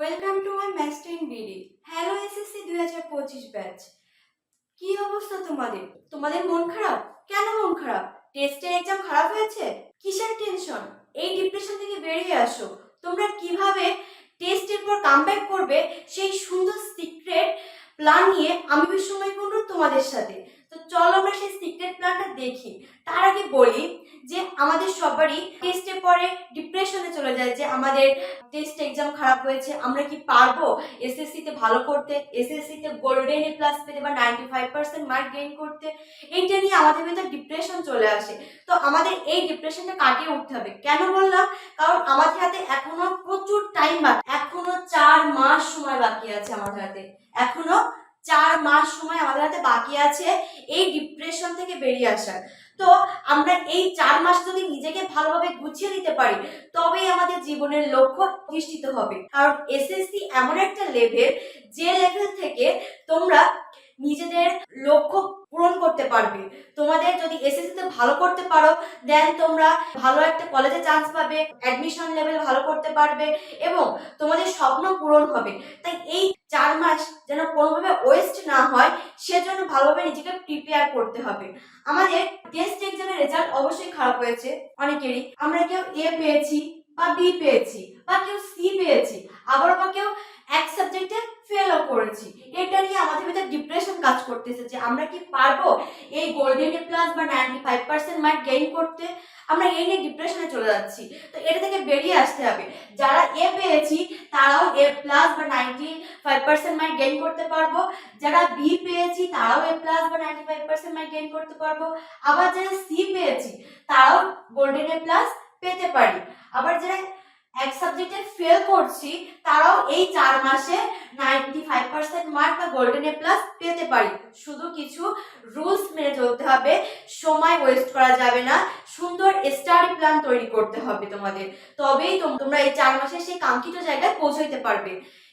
Welcome to my ম্যাস্টাইন BD hello SSC দুই হাজার পঁচিশ ব্যাচ কি অবস্থা তোমাদের? তোমাদের মন খারাপ? কেন মন খারাপ? টেস্টের এক্সাম খারাপ হয়েছে? কিসের টেনশন এই ডিপ্রেশন থেকে বেরিয়ে আসো। তোমরা কীভাবে টেস্টের পর কামব্যাক করবে সেই সুন্দর সিক্রেট প্ল্যান নিয়ে আমি বিশ্বময় কুণ্ডু তোমাদের সাথে। তো চলো আমরা সেই সিক্রেট প্ল্যানটা দেখি। তার আগে বলি যে আমাদের সবারই টেস্টের পরে ডিপ্রেশনে চলে যায় যে আমাদের টেস্ট এক্সাম খারাপ হয়েছে, আমরা কি পারব? এসএসসি তে ভালো করতে এসএসসি তে গোল্ডেন এ প্লাস পেতে বা ninety five percent mark gain করতে, এইটা নিয়ে আমাদের ভিতর ডিপ্রেশন চলে আসে। তো আমাদের এই ডিপ্রেশনটা কাটিয়ে উঠতে হবে। কেন বললাম? কারণ আমাদের হাতে এখনও প্রচুর টাইম বাকি, এখনও চার মাস সময় বাকি আছে আমাদের হাতে। এখনও চার মাস সময় আমাদের হাতে বাকি আছে এই ডিপ্রেশন থেকে বেরিয়ে আসার। তো আমরা এই চার মাস যদি নিজেকে ভালোভাবে গুছিয়ে দিতে পারি, তবেই আমাদের জীবনের লক্ষ্য প্রতিষ্ঠিত হবে। কারণ এসএসসি এমন একটা লেভেল যে লেভেল থেকে তোমরা নিজেদের লক্ষ্য পূরণ করতে পারবে। তোমাদের যদি এসএসসি তে ভালো করতে পারো দেন তোমরা ভালো একটা কলেজে চান্স পাবে অ্যাডমিশন লেভেল ভালো করতে পারবে এবং তোমাদের স্বপ্ন পূরণ হবে। তাই এই চার মাস যেন কোনোভাবে ওয়েস্ট না হয়, সেজন্য ভালোভাবে নিজেকে প্রিপেয়ার করতে হবে। আমাদের টেস্ট এক্সামের রেজাল্ট অবশ্যই খারাপ হয়েছে অনেকেরই। আমরা কেউ এ পেয়েছি বা বি পেয়েছি বা কেউ সি পেয়েছি আবার বা কেউ এক সাবজেক্টে ফেলও করেছি। এটা নিয়ে আমাদের ভিতরে ডিপ্রেশন কাজ করতেছে যে আমরা কি পারব এই গোল্ডেন প্লাস বা ninety five percent mark gain করতে? আমরা এই নিয়ে ডিপ্রেশনে চলে যাচ্ছি। তো এটা থেকে বেরিয়ে আসতে হবে। যারা এ পেয়েছি, তারাও এ প্লাস বা ninety five percent mark gain করতে পারব। যারা বি পেয়েছি, তারাও এ প্লাস বা ninety five percent mark gain করতে পারব। আবার যারা সি পেয়েছি, তারাও গোল্ডেন এ প্লাস পেতে পারি। আবার যারা এক সাবজেক্টে ফেল করছি, তারাও এই চার মাসে পার্সেন্ট মার্ক বা গোল্ডেন এ প্লাস পেতে পারি। শুধু কিছু রুলস মেনে চলতে হবে, সময় ওয়েস্ট করা যাবে না, সুন্দর স্টাডি প্ল্যান তৈরি করতে হবে তোমাদের। তবেই তোমরা এই চার মাসে সেই কাঙ্ক্ষিত জায়গায় পৌঁছাইতে পারবে।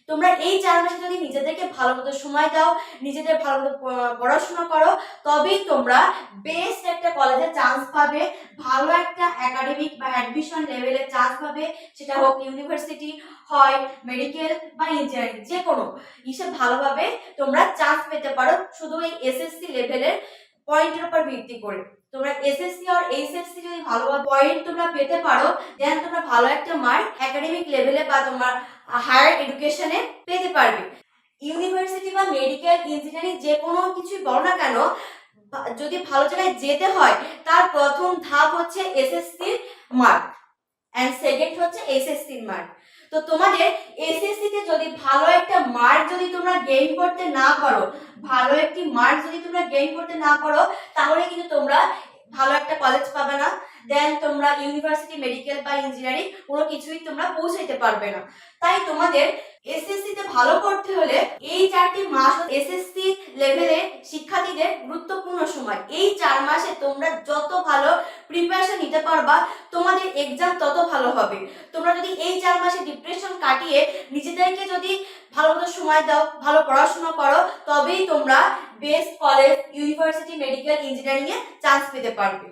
তোমরা এই চার মাসে যদি নিজেদেরকে ভালো মতো সময় দাও, নিজেদের ভালো মতো পড়াশোনা করো, তবেই তোমরা বেস্ট একটা কলেজে চান্স পাবে। ভালো একটা একাডেমিক বা অ্যাডমিশন লেভেলে চান্স পাবে। সেটা হোক ইউনিভার্সিটি হয় মেডিকেল বা ইঞ্জিনিয়ারিং যে কোনো হিসেব ভালোভাবে তোমরা চান্স পেতে পারো শুধু এই এসএসসি লেভেলের পয়েন্টের উপর ভিত্তি করে। তোমরা এসএসসি আর এইচএসসি যদি ভালোভাবে পয়েন্ট তোমরা পেতে পারো দেন তোমরা ভালো একটা মার্ক একাডেমিক লেভেলে বা তোমার হায়ার এডুকেশনে পেতে পারবে। ইউনিভার্সিটি বা মেডিকেল ইঞ্জিনিয়ারিং যে কোনো কিছুই বলো না কেন যদি ভালো জায়গায় যেতে হয়, তার প্রথম ধাপ হচ্ছে এসএসসির মার্ক অ্যান্ড সেকেন্ড হচ্ছে এসএসসির মার্ক তো তোমাদের এসএসসি তে যদি ভালো একটা মার্ক যদি তোমরা গেইন করতে না পারো, ভালো একটি মার্ক যদি তোমরা গেইন করতে না পারো, তাহলে কিন্তু তোমরা ভালো একটা কলেজ পাবে না। দেন তোমরা ইউনিভার্সিটি মেডিকেল বা ইঞ্জিনিয়ারিং কোনো কিছুই তোমরা পৌঁছাইতে পারবে না। তাই তোমাদের এসএসসি তে ভালো করতে হলে এই চারটি মাস এসএসসি লেভেলে শিক্ষার্থীদের গুরুত্বপূর্ণ সময়। এই চার মাসে তোমরা যত ভালো প্রিপারেশন নিতে পারবা, তোমাদের এক্সাম তত ভালো হবে। তোমরা যদি এই চার মাসে ডিপ্রেশন কাটিয়ে নিজেদেরকে যদি ভালো মতো সময় দাও, ভালো পড়াশোনা করো, তবেই তোমরা best college university medical engineering এ চান্স পেতে পারবে।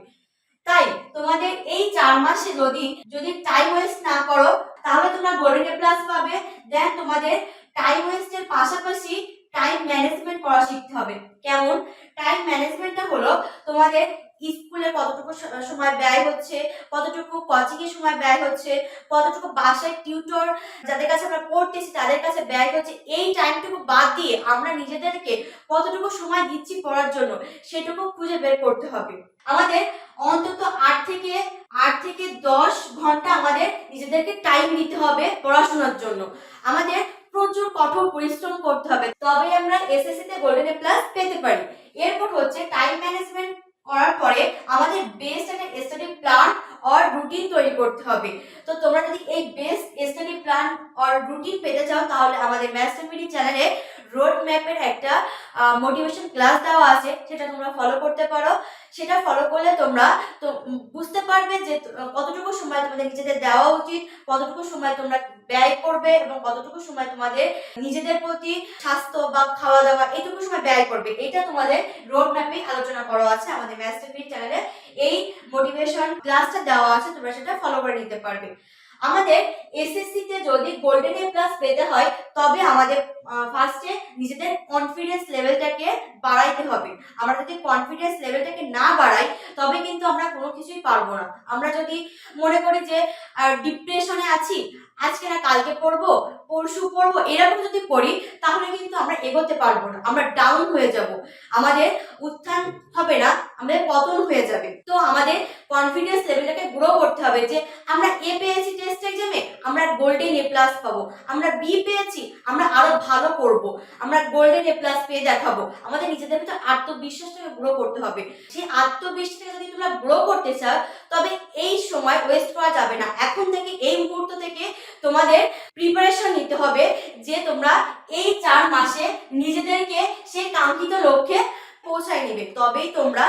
তাই তোমাদের এই চার মাসে যদি যদি টাইম ওয়েস্ট না করো, তাহলে তোমরা গোল্ডেন এ প্লাস পাবে। দেন তোমাদের টাইম ওয়েস্টের পাশাপাশি টাইম ম্যানেজমেন্ট করা শিখতে হবে। কেমন? টাইম ম্যানেজমেন্টটা হলো তোমাদের স্কুলে কতটুকু সময় ব্যয় হচ্ছে, কতটুকু কোচিং এর সময় ব্যয় হচ্ছে, কতটুকু বাসায় টিউটর যাদের কাছে আমরা পড়তেছি তাদের কাছে ব্যয় হচ্ছে, এই টাইমটুকু বাদ দিয়ে আমরা নিজেদেরকে কতটুকু সময় দিচ্ছি পড়ার জন্য সেটুকু খুঁজে বের করতে হবে। আমাদের অন্তত আট থেকে আট থেকে দশ ঘণ্টা আমাদের নিজেদেরকে টাইম দিতে হবে পড়াশোনার জন্য। আমাদের প্রচুর কঠোর পরিশ্রম করতে হবে। তবেই আমরা এসএসসি তে গোল্ডেন প্লাস পেতে পারি। এরপর হচ্ছে টাইম ম্যানেজমেন্ট করার পরে আমাদের বেস্ট একটা স্টাডি প্ল্যান অর রুটিন তৈরি করতে হবে। তো তোমরা যদি এই best study plan or routine পেতে চাও, তাহলে আমাদের ম্যাথস মিডি চ্যানেলে রোড ম্যাপের একটা মোটিভেশন ক্লাস দেওয়া আছে। সেটা তোমরা ফলো করতে পারো। সেটা ফলো করলে তোমরা তো বুঝতে পারবে যে কতটুকু সময় তোমাদের নিজেদের দেওয়া উচিত, কতটুকু সময় তোমরা ব্যয় করবে এবং কতটুকু সময় তোমাদের নিজেদের প্রতি স্বাস্থ্য বা খাওয়া দাওয়া এইটুকু সময় ব্যয় করবে, এটা তোমাদের রোড ম্যাপে আলোচনা করা আছে আমাদের ম্যাথস চ্যানেলে এই মোটিভেশন ক্লাসটা দেওয়া আছে, তোমরা সেটা ফলো করে নিতে পারবে। আমাদের এসএসসি তে যদি গোল্ডেন এ প্লাস পেতে হয়, তবে আমাদের ফার্স্টে নিজেদের কনফিডেন্স লেভেলটাকে বাড়াইতে হবে। আমরা যদি কনফিডেন্স লেভেলটাকে না বাড়াই, তবে কিন্তু আমরা কোনো কিছুই পারব না। আমরা যদি মনে করি যে ডিপ্রেশনে আছি আজকে না কালকে পড়ব, পরশু পড়ব, এরকম যদি পড়ি তাহলে কিন্তু আমরা এগোতে পারব না। আমরা ডাউন হয়ে যাব। আমাদের উত্থান হবে না, আমাদের পতন হয়ে যাবে। তো আমাদের কনফিডেন্স লেভেলটাকে গ্রো করতে হবে যে আমরা এ পেয়েছি টেস্ট এক্সামে আমরা গোল্ডেন এ প্লাস পাবো। আমরা বি পেয়েছি, আমরা আরও ভালো করব। আমরা গোল্ডেন এ প্লাস পেয়ে দেখাবো। আমাদের নিজেদের ভিতরে আত্মবিশ্বাসটাকে গ্রো করতে হবে। সেই আত্মবিশ্বাসটাকে যদি তোমরা গ্রো করতে চাও, তবে এই সময় ওয়েস্ট করা যাবে না। এখন থেকে, এই মুহূর্ত থেকে তোমাদের প্রিপারেশন নিতে হবে যে তোমরা এই চার মাসে নিজেদেরকে সেই কাঙ্ক্ষিত লক্ষ্যে পৌঁছায় নেবে। তবেই তোমরা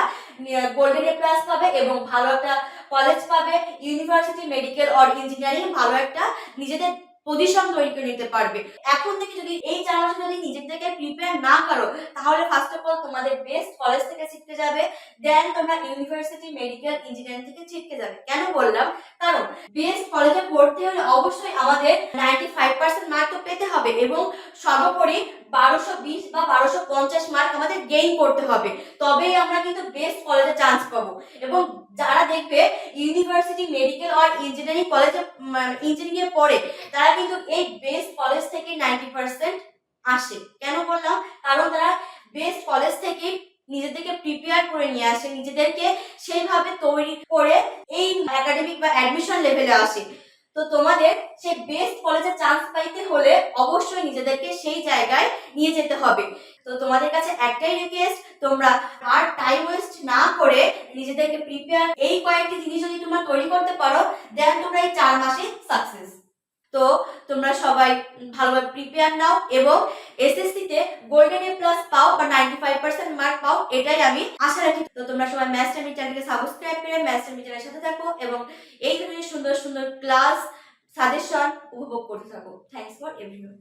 গোল্ডেন প্লাস পাবে এবং ভালো একটা কলেজ পাবে ইউনিভার্সিটি মেডিকেল অর ইঞ্জিনিয়ারিং ভালো একটা নিজেদের পজিশন তৈরি করে নিতে পারবে। এখন থেকে যদি এই চার মাসে যদি নিজেদেরকে প্রিপেয়ার না করো, তাহলে ফার্স্ট অফ অল তোমাদের বেস্ট কলেজ থেকে শিখতে যাবে দেন তোমরা ইউনিভার্সিটি মেডিকেল ইঞ্জিনিয়ারিং থেকে শিখতে যাবে। কেন বললাম? কারণ বেস্ট কলেজে পড়তে হলে অবশ্যই আমাদের নাইনটি ফাইভ পার্সেন্ট মার্ক তো পেতে হবে এবং সর্বোপরি বারোশো বিশ বা বারোশো পঞ্চাশ মার্ক আমাদের গেইন করতে হবে। তবেই আমরা কিন্তু বেস্ট কলেজে চান্স পাবো। এবং যারা দেখবে ইউনিভার্সিটি মেডিকেল আর ইঞ্জিনিয়ারিং কলেজে ইঞ্জিনিয়ারিং এ পড়ে, তারা কিন্তু এই বেস্ট কলেজ থেকে নাইনটি পার্সেন্ট আসে। কেন বললাম? কারণ তারা বেস্ট কলেজ থেকে নিজেদেরকে প্রিপেয়ার করে নিয়ে আসে, নিজেদেরকে সেইভাবে তৈরি করে এই একাডেমিক বা অ্যাডমিশন লেভেলে আসে। তো তোমাদের সেই বেস্ট কলেজে চান্স পাইতে হলে অবশ্যই নিজেদেরকে সেই জায়গায় নিয়ে যেতে হবে। তো তোমাদের কাছে একটাই রিকোয়েস্ট তোমরা আর টাইম ওয়েস্ট না করে নিজেদেরকে প্রিপেয়ার এই কয়েকটি জিনিস যদি তোমরা তৈরি করতে পারো দেন তোমরা এই চার মাসে সাকসেস তো তোমরা সবাই ভালোভাবে প্রিপেয়ার নাও এবং এসএসসি তে গোল্ডেন এ প্লাস পাও বা নাইনটি ফাইভ পার্সেন্ট মার্ক পাও, এটাই আমি আশা রাখি। তো তোমরা সবাই টাইমি চ্যানেলকে সাবস্ক্রাইব করে টাইমি চ্যানেলের সাথে থাকো এবং এই ধরনের সুন্দর সুন্দর ক্লাস সাজেশন উপভোগ করতে থাকো। Thanks for everyone